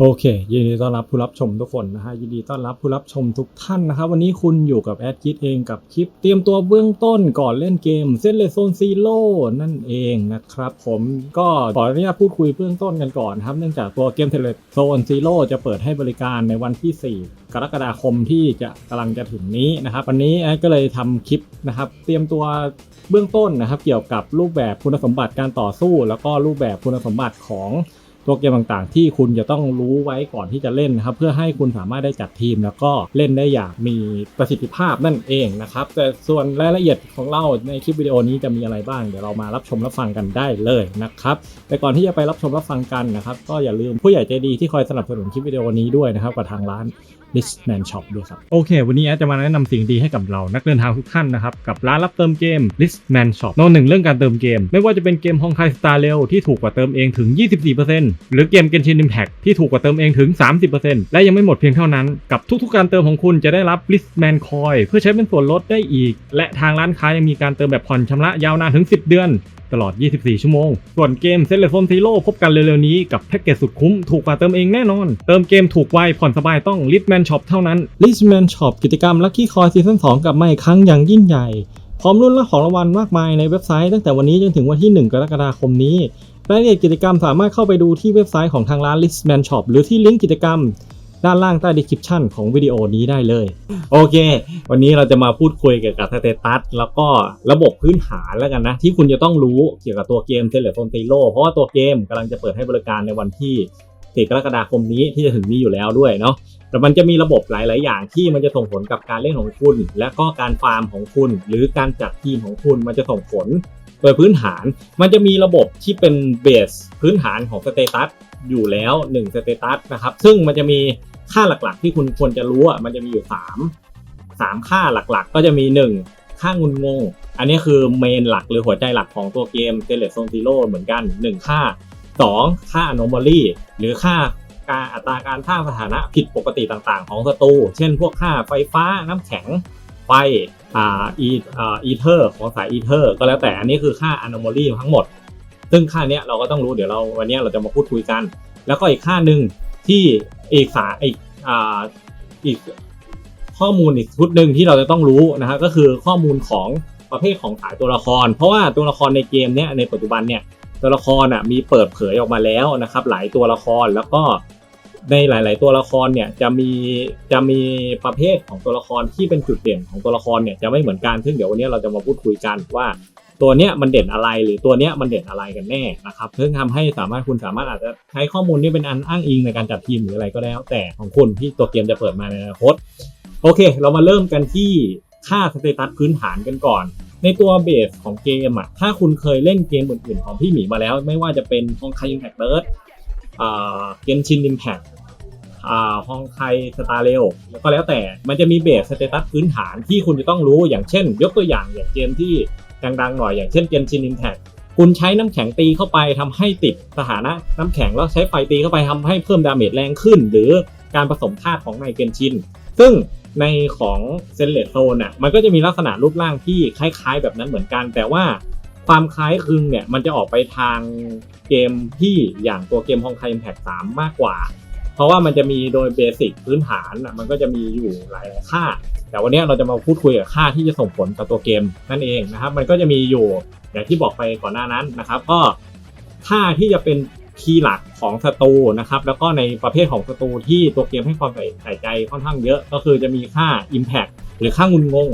โอเค ยินดีต้อนรับผู้รับชมทุกคนนะฮะยินดีต้อนรับผู้รับชมทุกท่านนะครับ วันนี้คุณอยู่กับแอดคิดเองกับคลิป เตรียมตัวเบื้องต้นก่อนเล่นเกมเซนเลโซนซีโร่นั่นเองนะครับ ผมก็ขออนุญาตพูดคุยเบื้องต้นกันก่อนครับ เนื่องจากตัวเกมเทเลโซนซีโร่จะเปิดให้บริการในวันที่ 4 กรกฎาคมที่จะกำลังจะถึงนี้นะครับวันนี้แอดก็เลยทำคลิปนะครับ เตรียมตัวเบื้องต้นนะครับ เกี่ยวกับรูปแบบคุณสมบัติการต่อสู้ แล้วก็รูปแบบคุณสมบัติของ ตัวเกมต่างๆ ที่คุณจะต้องรู้ไว้ก่อนที่จะเล่นนะครับ เพื่อให้คุณสามารถได้จัดทีม แล้วก็เล่นได้อย่างมีประสิทธิภาพนั่นเองนะครับ แต่ส่วนรายละเอียดของเราในคลิปวิดีโอนี้จะมีอะไรบ้าง เดี๋ยวเรามารับชมรับฟังกันได้เลยนะครับแต่ก่อนที่จะไปรับชมรับฟังกันนะครับ ก็อย่าลืมผู้ใหญ่ใจดีที่คอยสนับสนุนคลิปวิดีโอนี้ด้วยนะครับกับทางร้าน Listman Shop ด้วยครับ โอเค วันนี้แอดจะมาแนะนำสิ่งดีให้กับเรานักเดินทางทุกท่านนะครับ กับร้านรับเติมเกม Listman Shop น้ตหนึ่งเรื่องการเติมเกม ไม่ว่าจะเป็นเกมฮองไคสตาร์เร็วที่ถูกกว่าเติมเองถึง 24%หรือเกม Genshin Impact ที่ถูกกว่าเติมเองถึง 30%และยังไม่หมดเพียงเท่านั้นกับทุกๆการเติมของคุณจะได้รับ Listman Coin เพื่อใช้เป็นส่วนลดได้อีก และทางร้านค้ายังมีการเติมแบบผ่อนชำระยาวนานถึง 10 เดือน ตลอด 24 ชั่วโมง ส่วนเกมเซเลฟอนซีโร่พบกันเร็วๆนี้กับแพ็กเกจสุดคุ้มถูกกว่าเติมเองแน่นอน เติมเกมถูกไวผ่อนสบายต้อง l i t m a n Shop เท่านั้น l i t m a n Shop กิจกรรม Lucky Coin ซีซั่น2กลับมาอีกครั้งอย่างยิ่งใหญ่พร้อมรุ่นและของรางวัลมากมายในเว็บไซต์ตั้งแต่วันนี้จนถึงวันที่ 1 กรกฎาคมนี้รายละเอียดกิจกรรมสามารถเข้าไปดูที่เว็บไซต์ของทางร้าน Listman Shop หรือที่ลิงก์กิจกรรม ด้านล่างใต้ description ของวิดีโอนี้ได้เลย โอเค วันนี้เราจะมาพูดคุยเกี่ยวกับสเตตัสแล้วก็ระบบพื้นฐานแล้วกันนะ ที่คุณจะต้องรู้เกี่ยวกับตัวเกมเทเลโฟนตีโรเพราะว่าตัวเกมกำลังจะเปิดให้บริการในวันที่4กรกฎาคมนี้ที่จะถึงนี้อยู่แล้วด้วยเนาะแต่มันจะมีระบบหลาย ๆ อย่างที่มันจะส่งผลกับการเล่นของคุณ และก็การฟาร์มของคุณ หรือการจัดทีมของคุณมันจะส่งผลโดยพื้นฐานมันจะมีระบบที่เป็นเบสพื้นฐานของสเตตัสอยู่แล้ว1สเตตัสนะครับ ซึ่งมันจะมี ค่าหลักๆ ที่คุณควรจะรู้อะมันจะมีอยู่3 3ค่าหลักๆ ก็จะมี 1 ค่างุนงง อันนี้คือเมนหลักหรือหัวใจหลักของตัวเกม t e l e z o n Zero เหมือนกัน 1 ค่า 2 ค่า anomaly หรือค่าการอัตราการสร้างสถานะผิดปกติต่างๆ ของศัตรูเช่นพวกค่าไฟฟ้าน้ำแข็งไฟอ่าอีอ่าอีเทอร์ของสายอีเทอร์ก็แล้วแต่อันนี้คือค่า anomaly ทั้งหมด ซึ่งค่าเนี้ยเราก็ต้องรู้เดี๋ยวเราวันนี้เราจะมาพูดคุยกัน แล้วก็อีกค่าหนึ่ง ที่อีกสายอีกอ่าอีกข้อมูลอีกชุดหนึ่งที่เราจะต้องรู้นะฮะก็คือข้อมูลของประเภทของสายตัวละคร เพราะว่าตัวละครในเกมเนี้ยในปัจจุบันเนี่ยตัวละครอะมีเปิดเผยออกมาแล้วนะครับ หลายตัวละครแล้วก็ในหลาย ๆ ตัวละครเนี่ยจะมีจะมีประเภทของตัวละครที่เป็นจุดเด่นของตัวละครเนี่ยจะไม่เหมือนกันซึ่งเดี๋ยววันนี้เราจะมาพูดคุยกันว่า ตัวเนี้ยมันเด่นอะไรหรือตัวเนี้ยมันเด่นอะไรกันแน่นะครับซึ่งทำให้สามารถคุณสามารถอาจจะใช้ข้อมูลนี้เป็นอันอ้างอิงในการจัดทีมหรืออะไรก็แล้ว แต่ของคุณที่ตัวเกมจะเปิดมาในอนาคตโอเค เรามาเริ่มกันที่ค่าสเตตัสพื้นฐานกันก่อนในตัวเบสของเกมอะ ถ้าคุณเคยเล่นเกมอื่นๆของพี่หมีมาแล้ว ไม่ว่าจะเป็นฮองไคอิมแพคเติร์ดเกมชินอิมแพคอ่ฮองไคสตาร์เรลแล้วก็แล้วแต่ มันจะมีเบสสเตตัสพื้นฐานที่คุณจะต้องรู้ อย่างเช่น ยกตัวอย่างอย่างเกมที่ ดังๆหน่อยอย่างเช่นเกมชินอิมแพคคุณใช้น้ำแข็งตีเข้าไปทำให้ติดสถานะน้ำแข็งแล้วใช้ไฟตีเข้าไปทำให้เพิ่มดาเมจแรงขึ้น หรือการผสมธาตุของในเกมชิน ซึ่งในของเซนเลตโซนอะมันก็จะมีลักษณะรูปร่างที่คล้ายๆ แบบนั้นเหมือนกัน แต่ว่าความคล้ายคลึงเนี่ยมันจะออกไปทางเกมที่อย่างตัวเกมฮองไคอิมแพค3มากกว่า เพราะว่ามันจะมีโดยเบสิกพื้นฐานอะมันก็จะมีอยู่หลายๆค่า แต่วันนี้เราจะมาพูดคุยกับค่าที่จะส่งผลกับตัวเกมนั่นเองนะครับ มันก็จะมีอยู่อย่างที่บอกไปก่อนหน้านั้นนะครับ ก็ค่าที่จะเป็นคีย์หลักของศัตรูนะครับ แล้วก็ในประเภทของศัตรูที่ตัวเกมให้ความใส่ใจค่อนข้างเยอะ ก็คือจะมีค่า Impact หรือค่างุนงง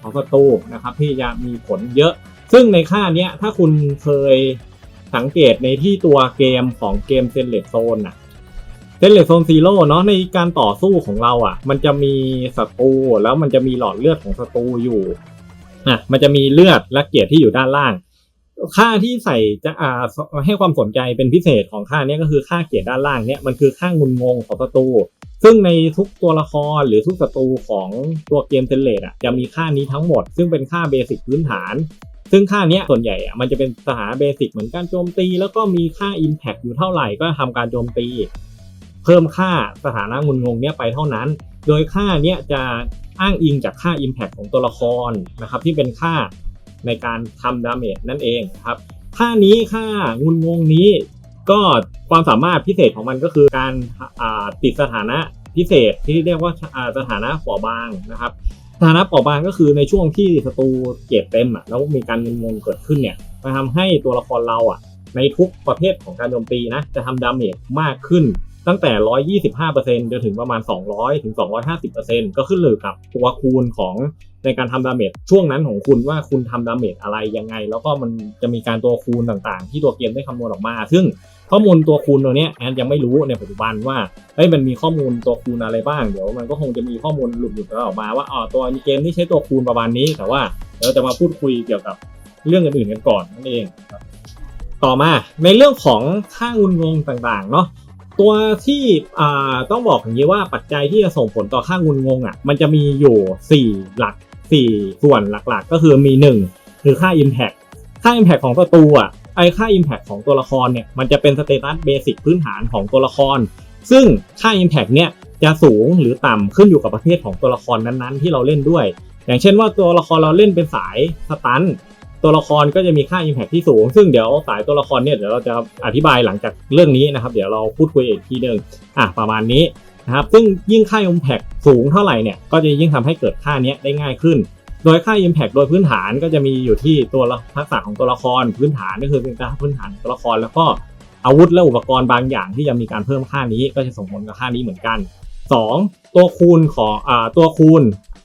ของศัตรูนะครับ ที่จะมีผลเยอะ ซึ่งในค่าเนี้ยถ้าคุณเคยสังเกตในที่ตัวเกมของเกมเซนเลตโซนอะ เซนเลโซนซีโร่เนาะในการต่อสู้ของเราอะ มันจะมีศัตรูแล้วมันจะมีหลอดเลือดของศัตรูอยู่อะมันจะมีเลือดและเกียรติที่อยู่ด้านล่าง ค่าที่ใส่จะอ่าให้ความสนใจเป็นพิเศษของค่าเนี้ยก็คือค่าเกียรติด้านล่างเนี้ยมันคือค่างุนงงของศัตรูซึ่งในทุกตัวละครหรือทุกศัตรูของตัวเกมเซนเลตอะจะมีค่านี้ทั้งหมด ซึ่งเป็นค่าเบสิกพื้นฐานซึ่งค่าเนี้ยส่วนใหญ่อะมันจะเป็นสถาเบสิกเหมือนการโจมตี แล้วก็มีค่า Impact อยู่เท่าไหร่ก็ทำการโจมตี เพิ่มค่าสถานะงุนงงเนี้ยไปเท่านั้น โดยค่าเนี้ยจะอ้างอิงจากค่า Impact ของตัวละครนะครับที่เป็นค่าในการทำดาเมจนั่นเองครับค่านี้ค่างุนงงนี้ก็ความสามารถพิเศษของมันก็คือการติดสถานะพิเศษที่เรียกว่าสถานะเปราะบางนะครับสถานะเปราะบางก็คือในช่วงที่ศัตรูเกียรเต็มอะแล้วมีการงินงงเกิดขึ้นเนี่ยมาทำให้ตัวละครเราอะในทุกประเภทของการโจมตีนะจะทำดาเมจมากขึ้น ตั้งแต่ 125%จนถึงประมาณ 200 ถึง 250%ก็ขึ้นเลยกับตัวคูณของในการทำดาเมจช่วงนั้นของคุณว่าคุณทำดาเมจอะไรยังไง แล้วก็มันจะมีการตัวคูณต่างๆ ที่ตัวเกมได้คำนวณออกมา ซึ่งข้อมูลตัวคูณตัวนี้แอนยังไม่รู้ในปัจจุบันว่าเอ้ยมันมีข้อมูลตัวคูณอะไรบ้างเดี๋ยวมันก็คงจะมีข้อมูลหลุดๆออกมาว่าอ๋อตัวเกมนี้ใช้ตัวคูณประมาณนี้ แต่ว่าเดี๋ยวจะมาพูดคุยเกี่ยวกับเรื่องอื่นๆกันก่อนนั่นเอง ต่อมาในเรื่องของค่างุนงงต่างๆเนาะ ตัวที่ต้องบอกอย่างนี้ว่าปัจจัยที่จะส่งผลต่อค่างุนงงอะมันจะมีอยู่ 4 หลัก 4 ส่วนหลักๆ ก็คือมี 1 คือค่า Impact ค่า Impact ของตัวตัวอะไอค่า Impact ของตัวละครเนี่ยมันจะเป็นสเตตัสเบสิกพื้นฐานของตัวละคร ซึ่งค่า Impact เนี่ยจะสูงหรือต่ำขึ้นอยู่กับประเภทของตัวละครนั้นๆ ที่เราเล่นด้วย อย่างเช่นว่าตัวละครเราเล่นเป็นสายสตัน ตัวละครก็จะมีค่า Impact ที่สูง ซึ่งเดี๋ยวสายตัวละครเนี่ยเดี๋ยวเราจะอธิบายหลังจากเรื่องนี้นะครับ เดี๋ยวเราพูดคุยอีกทีหนึ่งอะประมาณนี้นะครับซึ่งยิ่งค่า Impact สูงเท่าไหร่เนี่ยก็จะยิ่งทำให้เกิดค่านี้ได้ง่ายขึ้น โดยค่า Impact โดยพื้นฐานก็จะมีอยู่ที่ตัวทักษะของตัวละครพื้นฐานก็คือเป็นการพื้นฐานตัวละครแล้วก็อาวุธและอุปกรณ์บางอย่างที่จะมีการเพิ่มค่านี้ก็จะส่งผลกับค่านี้เหมือนกัน 2. ตัวคูณของอตัวคูณ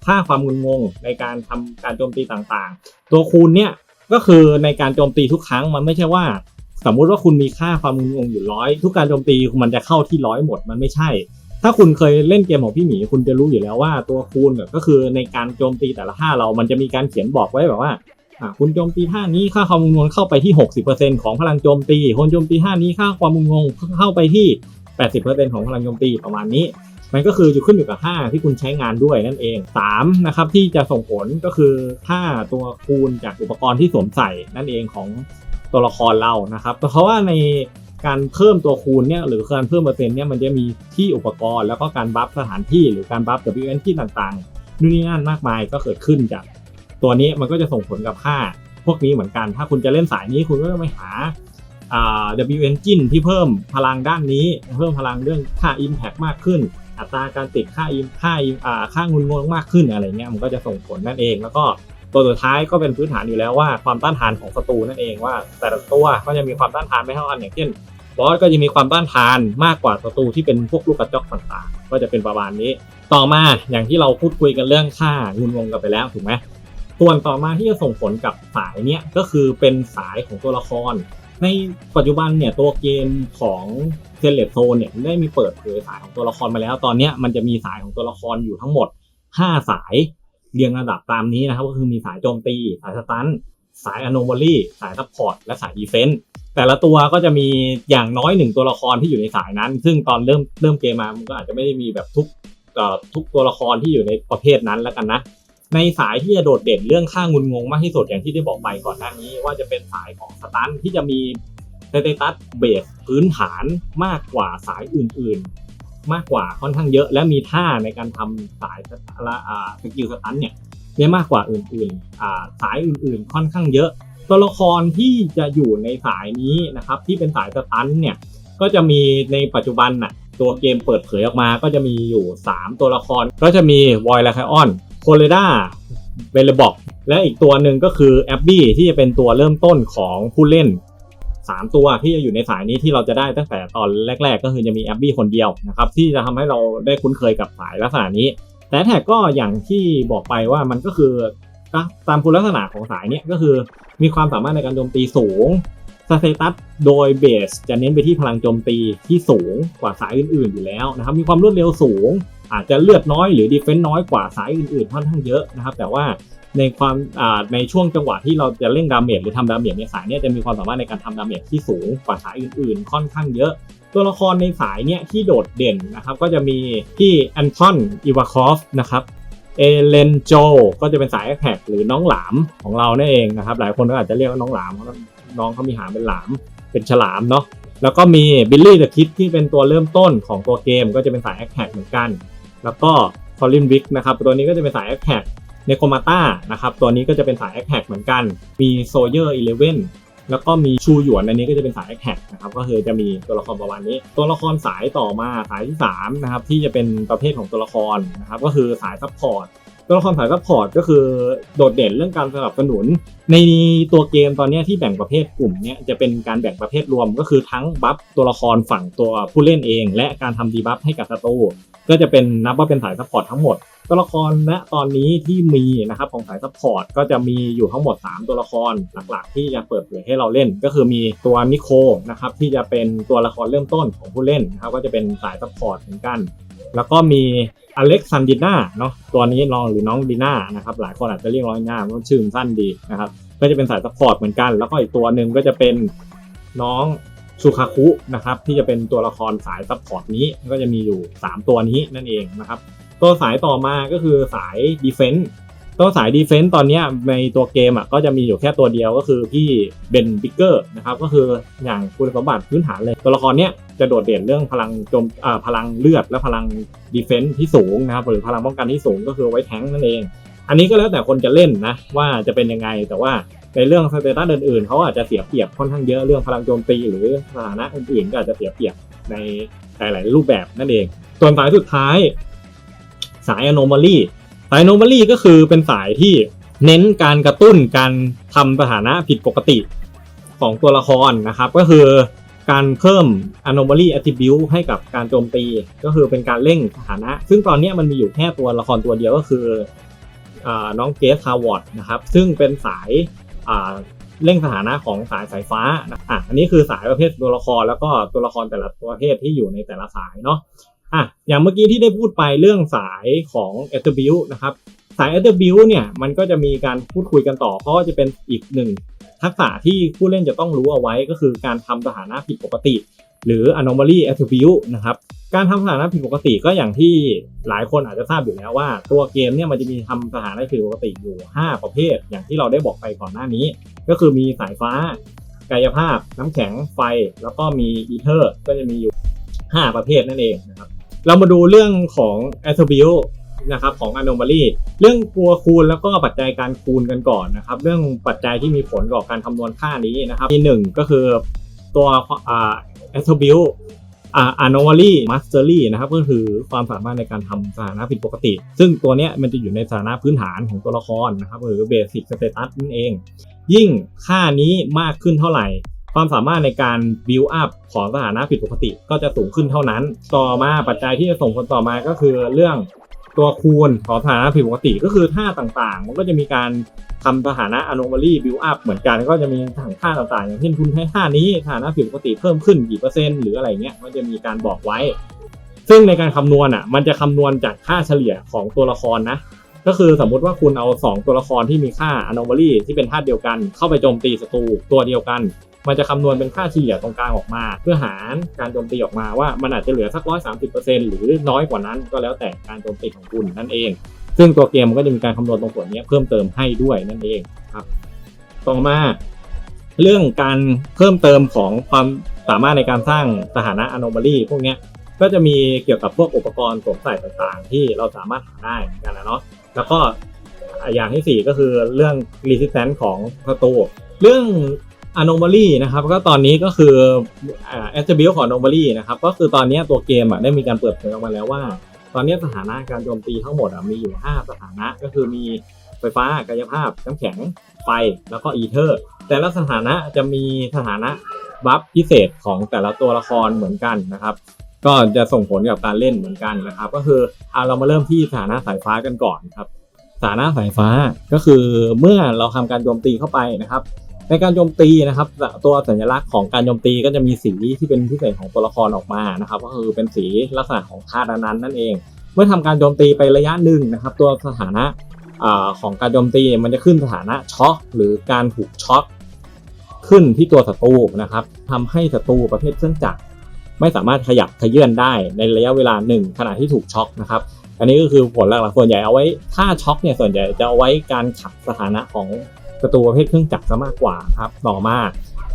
ค่าความงุนงงในการทำการโจมตีต่างๆ ตัวคูณเนี่ย ก็คือในการโจมตีทุกครั้งมันไม่ใช่ว่า สมมุติว่าคุณมีค่าความงุนงงอยู่ร้อยทุกการโจมตีมันจะเข้าที่ร้อยหมดมันไม่ใช่ ถ้าคุณเคยเล่นเกมของพี่หมีคุณจะรู้อยู่แล้วว่าตัวคูณก็คือในการโจมตีแต่ละท่าเรามันจะมีการเขียนบอกไว้แบบว่าคุณโจมตีท่านี้ค่าความงุนงงเข้าไปที่ 60%ของพลังโจมตีคนโจมตีท่านี้ค่าความงุนงงเข้าไปที่ 80%ของพลังโจมตีประมาณนี้ มันก็คืออยู่ขึ้นอยู่กับค่าที่คุณใช้งานด้วยนั่นเอง3นะครับที่จะส่งผลก็คือค่าตัวคูณจากอุปกรณ์ที่สวมใส่นั่นเองของตัวละครเรานะครับเพราะว่าในการเพิ่มตัวคูณเนี่ยหรือการเพิ่มเปอร์เซ็นต์เนี่ยมันจะมีที่อุปกรณ์ แล้วก็การบัฟสถานที่หรือการบัฟ WN ที่ต่างๆนู่นนี่นั่นมากมายก็เกิดขึ้นจาก ตัวนี้มันก็จะส่งผลกับค่าพวกนี้เหมือนกัน ถ้าคุณจะเล่นสายนี้คุณก็ต้องไปหาอ่า W Engine ที่เพิ่มพลังด้านนี้ เพิ่มพลังเรื่องค่า Impact มากขึ้น อัตราการติดค่าอิมค่าอิมอ่าค่างุนงงมากขึ้นอะไรเงี้ยมันก็จะส่งผลนั่นเอง แล้วก็ตัวสุดท้ายก็เป็นพื้นฐานอยู่แล้วว่าความต้านทานของศัตรูนั่นเองว่า แต่ละตัวก็จะมีความต้านทานไม่เท่ากันอย่างเช่นบอสก็จะมีความต้านทานมากกว่าศัตรูที่เป็นพวกลูกกระจอกต่างๆ ก็จะเป็นประมาณนี้ ต่อมาอย่างที่เราพูดคุยกันเรื่องค่างุนงงกันไปแล้วถูกไหมส่วนต่อมาที่จะส่งผลกับสายเนี้ยก็คือเป็นสายของตัวละคร ในปัจจุบันเนี่ยตัวเกมของเซเลตโซนเนี่ยได้มีเปิดเผยสายของตัวละครมาแล้ว ตอนนี้มันจะมีสายของตัวละครอยู่ทั้งหมด 5 สายเรียงระดับตามนี้นะครับ ก็คือมีสายโจมตี สายสตันสายอโนมอลี่สายซัพพอร์ตและสายดีเฟนต์แต่ละตัวก็จะมีอย่างน้อยหนึ่งตัวละครที่อยู่ในสายนั้น ซึ่งตอนเริ่มเริ่มเกมมามันก็อาจจะไม่ได้มีแบบทุกทุกตัวละครที่อยู่ในประเภทนั้นแล้วกันนะ ในสายที่จะโดดเด่นเรื่องค่างุนงงมากที่สุดอย่างที่ได้บอกไปก่อนหน้านี้ ว่าจะเป็นสายของสตันที่จะมีสเตตัสเบสพื้นฐานมากกว่าสายอื่นๆ มากกว่าค่อนข้างเยอะ และมีท่าในการทำสายละอ่สกิลสตันเนี่ยเนี่ยมากกว่าอื่นๆอ่าสายอื่นๆ ค่อนข้างเยอะ ตัวละครที่จะอยู่ในสายนี้นะครับที่เป็นสายสตันเนี่ยก็จะมีในปัจจุบันน่ะตัวเกมเปิดเผยออกมาก็จะมีอยู่ 3 ตัวละครก็จะมีวอยลาคออน โคเลดาเบลบอกและอีกตัวหนึ่งก็คือแอบบี้ที่จะเป็นตัวเริ่มต้นของผู้เล่น 3 ตัวที่จะอยู่ในสายนี้ที่เราจะได้ตั้งแต่ตอนแรก ๆ ก็คือจะมีแอบบี้คนเดียวนะครับที่จะทำให้เราได้คุ้นเคยกับสายลักษณะนี้ แต่แท็กก็อย่างที่บอกไปว่ามันก็คือตามคุณลักษณะของสายนี้ก็คือมีความสามารถในการโจมตีสูงสเตตัสโดยเบสจะเน้นไปที่พลังโจมตีที่สูงกว่าสายอื่นๆอยู่แล้วนะครับมีความรวดเร็วสูง อาจจะเลือดน้อยหรือดีเฟนต์น้อยกว่าสายอื่นๆค่อนข้างเยอะนะครับ แต่ว่าในความในช่วงจังหวะที่เราจะเร่งดาเมจหรือทำดาเมจเนี่ยสายนี้จะมีความสามารถในการทำดาเมจที่สูงกว่าสายอื่นๆ ค่อนข้างเยอะ ตัวละครในสายเนี่ยที่โดดเด่นนะครับ ก็จะมีที่แอนทอนอีวาคอฟนะครับเอเลนโจก็จะเป็นสายแอคแท็กหรือน้องหลามของเราเนั่นเองนะครับ หลายคนก็อาจจะเรียกว่าน้องหลามเพราะน้องเขามีหางเป็นหลามเป็นฉลามเนาะแล้วก็มีบิลลี่เดอะคิดที่เป็นตัวเริ่มต้นของตัวเกมก็จะเป็นสายแอคแท็กเหมือนกัน แล้วก็คอลินวิกนะครับตัวนี้ก็จะเป็นสายแอคแท็กเนโคมาต้านะครับตัวนี้ก็จะเป็นสายแอคแท็กเหมือนกัน มีโซเยอร์อีเลเว่นแล้วก็มีชูหยวนอันนี้ก็จะเป็นสายแท็กนะครับก็คือจะมีตัวละครประมาณนี้ ตัวละครสายต่อมาสายที่3นะครับที่จะเป็นประเภทของตัวละครนะครับก็คือสายซัพพอร์ตตัวละครสายซัพพอร์ตก็คือโดดเด่นเรื่องการสนับสนุน ในตัวเกมตอนนี้ที่แบ่งประเภทกลุ่มเนี้ยจะเป็นการแบ่งประเภทรวมก็คือทั้งบัฟตัวละครฝั่งตัวผู้เล่นเอง และการทำดีบัฟให้กับศัตรู ก็จะเป็นนับว่าเป็นสายซัพพอร์ตทั้งหมด ตัวละครณตอนนี้ที่มีนะครับของสายซัพพอร์ตก็จะมีอยู่ทั้งหมด 3 ตัวละครหลักๆ ที่จะเปิดเผยให้เราเล่น ก็คือมีตัวนิโคนะครับที่จะเป็นตัวละครเริ่มต้นของผู้เล่นนะครับก็จะเป็นสายซัพพอร์ตเหมือนกัน แล้วก็มีอเล็กซานดิน่าเนาะตัวนี้น้องหรือน้องดีน่านะครับหลายคนอาจจะเรียกน้องง่าเพราะชื่อมันสั้นดีนะครับก็จะเป็นสายซัพพอร์ตเหมือนกัน แล้วก็อีกตัวหนึ่งก็จะเป็นน้อง ซูคาคุนะครับที่จะเป็นตัวละครสายซัพพอร์ตนี้ก็จะมีอยู่ 3 ตัวนี้นั่นเองนะครับตัวสายต่อมาก็คือสายดีเฟนต์ตัวสายดีเฟนต์ตอนนี้ในตัวเกมอะก็จะมีอยู่แค่ตัวเดียวก็คือพี่เบนบิกเกอร์นะครับก็คืออย่างคุณสมบัติพื้นฐานเลย ตัวละครเนี้ยจะโดดเด่นเรื่องพลังโจมอ่าพลังเลือดและพลังดีเฟนต์ที่สูงนะครับหรือพลังป้องกันที่สูงก็คือไว้แทงนั่นเอง อันนี้ก็แล้วแต่คนจะเล่นนะว่าจะเป็นยังไงแต่ว่า ในเรื่องสเตตัสอื่นๆเขาอาจจะเสียเปรียบค่อนข้างเยอะเรื่องพลังโจมตีหรือสถานะอื่นๆก็อาจจะเสียเปรียบในหลายๆรูปแบบนั่นเอง ส่วนสายสุดท้าย สาย anomaly สาย anomaly ก็คือเป็นสายที่เน้นการกระตุ้นการทำสถานะผิดปกติของตัวละครนะครับ ก็คือการเพิ่ม anomaly attribute ให้กับการโจมตี ก็คือเป็นการเร่งสถานะ ซึ่งตอนนี้มันมีอยู่แค่ตัวละครตัวเดียวก็คืออน้องเกสคาวอร์ดนะครับ ซึ่งเป็นสาย เร่งสถานะของสายสายฟ้าอะอันนี้คือสายประเภทตัวละครแล้วก็ตัวละครแต่ละประเภทที่อยู่ในแต่ละสายเนาะอะอย่างเมื่อกี้ที่ได้พูดไปเรื่องสายของ attribute นะครับสาย attribute เนี่ยมันก็จะมีการพูดคุยกันต่อ เพราะว่าจะเป็นอีกหนึ่งทักษะที่ผู้เล่นจะต้องรู้เอาไว้ก็คือการทำสถานะผิดปกติ หรือ anomaly attribute นะครับ การทำสถานะผิดปกติก็อย่างที่หลายคนอาจจะทราบอยู่แล้วว่า ตัวเกมเนี่ยมันจะมีทำสถานะผิดปกติอยู่ 5 ประเภท อย่างที่เราได้บอกไปก่อนหน้านี้ ก็คือมีสายฟ้า กายภาพ น้ำแข็งไฟ แล้วก็มีอีเทอร์ ก็จะมีอยู่ 5 ประเภทนั่นเองนะครับเรามาดูเรื่องของ attribute นะครับของ anomaly เรื่องตัวคูณแล้วก็ปัจจัยการคูณกันก่อนนะครับ เรื่องปัจจัยที่มีผลต่อการคำนวณค่านี้นะครับที่หนึ่งก็คือตัวอ่า attribute anomaly mastery นะครับก็คือความสามารถในการทำสถานะผิดปกติ ซึ่งตัวเนี้ยมันจะอยู่ในสถานะพื้นฐานของตัวละครนะครับหรือ basic status นั่นเอง ยิ่งค่านี้มากขึ้นเท่าไหร่ ความสามารถในการ build up ของสถานะผิดปกติ ก็จะสูงขึ้นเท่านั้น ต่อมาปัจจัยที่จะส่งผลต่อมาก็คือเรื่อง ตัวคูณของสถานะผิดปกติก็คือท่าต่างๆ มันก็จะมีการทำสถานะ anomaly build up เหมือนกันก็จะมีถังค่าต่างๆ อย่างเช่นคุณให้ท่านี้สถานะผิดปกติเพิ่มขึ้นกี่เปอร์เซ็นต์หรืออะไรเงี้ยมันจะมีการบอกไว้ ซึ่งในการคำนวณอะมันจะคำนวณจากค่าเฉลี่ยของตัวละครนะก็คือสมมุติว่าคุณเอา 2 ตัวละครที่มีค่า anomaly ที่เป็นธาตุเดียวกัน เข้าไปโจมตีศัตรูตัวเดียวกัน มันจะคำนวณเป็นค่าเฉลี่ยตรงกลางออกมา เพื่อหารการโจมตีออกมาว่ามันอาจจะเหลือสักร้อยสามสิบเปอร์เซ็นต์หรือน้อยกว่านั้นก็แล้วแต่การโจมตีของคุณนั่นเอง ซึ่งตัวเกมมันก็จะมีการคำนวณตรงส่วนนี้เพิ่มเติมให้ด้วยนั่นเองครับ ต่อมา เรื่องการเพิ่มเติมของความสามารถในการสร้างสถานะ anomaly พวกนี้ก็จะมีเกี่ยวกับพวกอุปกรณ์สวมใส่ต่างๆ ที่เราสามารถหาได้กันนะเนาะแล้วก็อย่างที่ 4 ก็คือเรื่อง resistance ของศัตรูเรื่อง anomaly นะครับก็ตอนนี้ก็คืออ่า attribute ของ anomaly นะครับก็คือตอนนี้ตัวเกมอะได้มีการเปิดเผยออกมาแล้วว่า ตอนนี้สถานะการโจมตีทั้งหมดอะมีอยู่ 5 สถานะก็คือมีไฟฟ้ากายภาพ น้ำแข็งไฟแล้วก็อีเทอร์ แต่ละสถานะจะมีสถานะบัฟพิเศษของแต่ละตัวละครเหมือนกันนะครับ ก็จะส่งผลกับการเล่นเหมือนกันนะครับ ก็คือเอาเรามาเริ่มที่สถานะสายฟ้ากันก่อนครับสถานะสายฟ้าก็คือเมื่อเราทำการโจมตีเข้าไปนะครับ ในการโจมตีนะครับ ตัวสัญลักษณ์ของการโจมตีก็จะมีสีที่เป็นพิเศษของตัวละครออกมานะครับ ก็คือเป็นสีลักษณะของธาตุนั้นนั่นเอง เมื่อทำการโจมตีไประยะหนึ่งนะครับ ตัวสถานะอของการโจมตีมันจะขึ้นสถานะช็อคหรือการถูกช็อคขึ้นที่ตัวศัตรูนะครับทำให้ศัตรูประเภทเครื่องจักรไม่สามารถขยับขยื่นได้ในระยะเวลาหนึ่งขณะที่ถูกช็อคนะครับ อันนี้ก็คือผลหลักๆส่วนใหญ่เอาไว้ถ้าช็อคเนี่ยส่วนใหญ่จะเอาไว้การขับสถานะของ ศัตรูประเภทเครื่องจักรซะมากกว่าครับต่อมา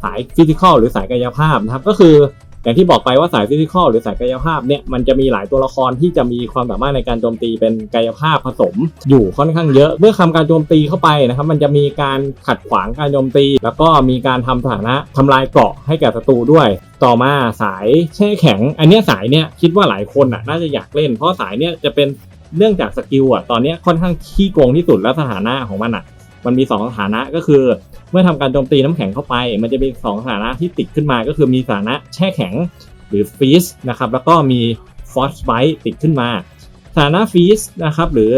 สายฟิสิกอลหรือสายกายภาพนะครับก็คืออย่างที่บอกไปว่าสายฟิสิกอลหรือสายกายภาพเนี่ยมันจะมีหลายตัวละครที่จะมีความสามารถในการโจมตีเป็นกายภาพผสม อยู่ค่อนข้างเยอะ เมื่อทำการโจมตีเข้าไปนะครับมันจะมีการขัดขวางการโจมตี แล้วก็มีการทำสถานะทำลายเกราะให้แก่ศัตรูด้วย ต่อมาสายแช่แข็ง อันนี้สายเนี้ยคิดว่าหลายคนอะน่าจะอยากเล่น เพราะสายเนี้ยจะเป็นเนื่องจากสกิลอะตอนนี้ค่อนข้างขี้โกงที่สุดแล้วสถานะของมันอะ มันมี 2 สถานะก็คือ เมื่อทำการโจมตีน้ำแข็งเข้าไป มันจะมี2สถานะที่ติดขึ้นมาก็คือมีสถานะแช่แข็งหรือฟรีซนะครับแล้วก็มีฟอสไบต์ติดขึ้นมาสถานะฟรีซนะครับหรือ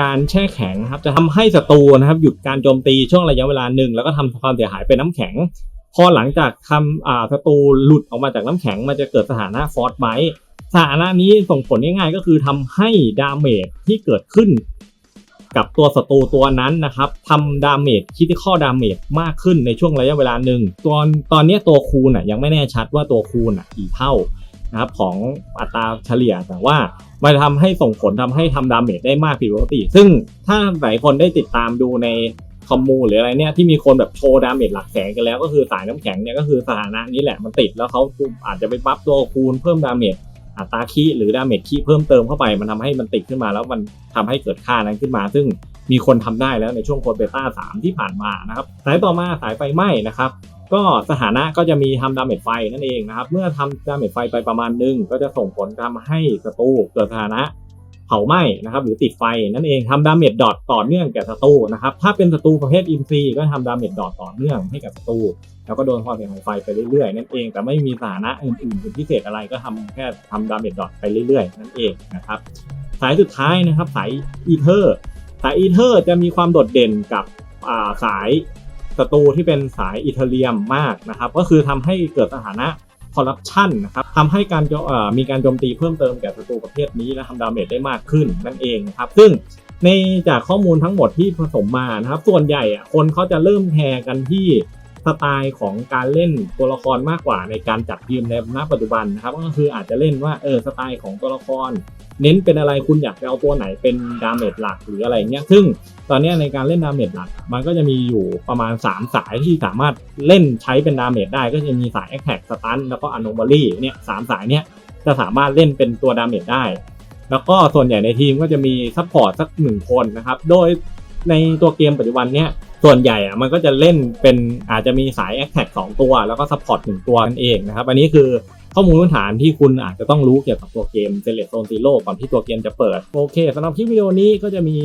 การแช่แข็งครับจะทำให้ศัตรูนะครับหยุดการโจมตีช่วงระยะเวลาหนึ่งแล้วก็ทำความเสียหายเป็นน้ำแข็ง พอหลังจากทำอ่าศัตรูหลุดออกมาจากน้ำแข็ง มันจะเกิดสถานะฟอสไบต์สถานะนี้ส่งผลง่ายๆก็คือทำให้ดาเมจที่เกิดขึ้น กับตัวศัตรูตัวนั้นนะครับทำดาเมจคิดข้อดาเมจมากขึ้นในช่วงระยะเวลาหนึ่งตอนตอนนี้ตัวคูณอะยังไม่แน่ชัดว่าตัวคูณอะกี่เท่านะครับของอัตราเฉลี่ยแต่ว่ามันทำให้ส่งผลทำให้ทำดาเมจได้มากผิดปกติ ซึ่งถ้าหลายคนได้ติดตามดูในคอมมูหรืออะไรเนี่ยที่มีคนแบบโชว์ดาเมจหลักแสนกันแล้วก็คือสายน้ำแข็งเนี่ยก็คือสถานะนี้แหละมันติดแล้วเขาอาจจะไปบัฟตัวคูณเพิ่มดาเมจ อัตราคีหรือดาเมจคีเพิ่มเติมเข้าไป มันทำให้มันติดขึ้นมา แล้วมันทำให้เกิดค่านั้นขึ้นมา ซึ่งมีคนทำได้แล้วในช่วงโคดเบต้า3ที่ผ่านมานะครับสายต่อมาสายไฟไหม้นะครับก็สถานะก็จะมีทำดาเมจไฟนั่นเองนะครับ เมื่อทำดาเมจไฟไปประมาณหนึง ก็จะส่งผลทำให้ศัตรูเกิดสถานะเผาไหม้นะครับหรือติดไฟนั่นเองทำดาเมจดอทต่อเนื่องแก่ศัตรูนะครับถ้าเป็นศัตรูประเภทอินซีก็ทำดาเมจดอทต่อเนื่องให้กับศัตรู แล้วก็โดนความเสี่ยหายไฟไปเรื่อยๆนั่นเอง แต่ไม่มีสถานะอื่นๆเป็นพิเศษอะไรก็ทำแค่ทำดาเมจดอทไปเรื่อยๆ นั่นเองนะครับสายสุดท้ายนะครับสายอีเทอร์สายอีเทอร์จะมีความโดดเด่นกับาสายศัตรูที่เป็นสายอีเทเรียมมากนะครับก็คือทำให้เกิดสถานะคอร์รัปชันนะครับทำให้การมีการโจมตีเพิ่มเติมแก่ศัตรูประเภทนี้และทำดาเมจได้มากขึ้นนั่นเองนะครับซึ่งในจากข้อมูลทั้งหมดที่ผสมมานะครับส่วนใหญ่คนเขาจะเริ่มแทกันที่ สไตล์ของการเล่นตัวละครมากกว่าในการจัดทีมในณปัจจุบันนะครับก็คืออาจจะเล่นว่าเออสไตล์ของตัวละคร เน้นเป็นอะไรคุณอยากจะเอาตัวไหนเป็นดาเมจหลักหรืออะไรเงี้ยซึ่งตอนนี้ในการเล่นดาเมจหลัก มันก็จะมีอยู่ประมาณ 3 สายที่สามารถเล่นใช้เป็นดาเมจได้ก็จะมีสาย Attack Stun แล้วก็ Anomaly เนี่ยสามสายเนี้ยจะสามารถเล่นเป็นตัวดาเมจได้ แล้วก็ส่วนใหญ่ในทีมก็จะมีซัพพอร์ตสักหนึ่งคนนะครับโดยในตัวเกมปัจจุบันเนี้ย ส่วนใหญ่อะมันก็จะเล่นเป็นอาจจะมีสาย a อ t แทกสองตัว แล้วก็ซัพพอร์ตหนึ่งตัวนั่นเองนะครับ อันนี้คือข้อมูลพื้นฐานที่คุณอาจจะต้องรู้เกี่ยวกับตัวเกมเซเลตโซนซีโร่ก่อนที่ตัวเกมจะเปิด โอเคสำหรับคลิปวิดีโอนี้ก็จะมี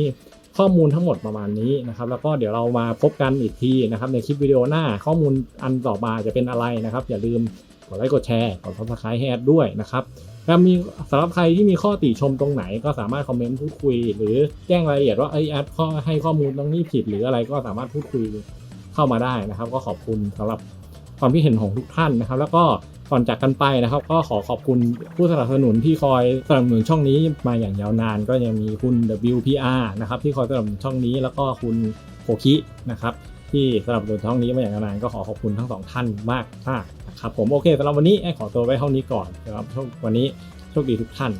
ข้อมูลทั้งหมดประมาณนี้นะครับแล้วก็เดี๋ยวเรามาพบกันอีกทีนะครับในคลิปวิดีโอหน้าข้อมูลอันต่อมาจะเป็นอะไรนะครับ อย่าลืม กดไลค์กดแชร์กด subscribe ให้แอดด้วยนะครับถ้ามีสำหรับใครที่มีข้อติชมตรงไหนก็สามารถคอมเมนต์พูดคุย หรือแจ้งรายละเอียดว่าไอ้แอดข้อให้ข้อมูลตรงนี้ผิดหรืออะไรก็สามารถพูดคุยเข้ามาได้นะครับ ก็ขอบคุณสำหรับความคิดเห็นของทุกท่านนะครับ แล้วก็ก่อนจากกันไปนะครับ ก็ขอขอบคุณผู้สนับสนุนที่คอยสนับสนุนช่องนี้มาอย่างยาวนาน ก็ยังมีคุณ WPR นะครับที่คอยสนับสนุนช่องนี้ แล้วก็คุณโคคินะครับ ที่สนับสนุนช่องนี้มาอย่างยาวนานก็ขอขอบคุณทั้งสองท่านมากมากนะครับผมโอเคสำหรับวันนี้แอดขอตัวไว้เท่านี้ก่อนสำหรับวันนี้โชคดีทุกท่าน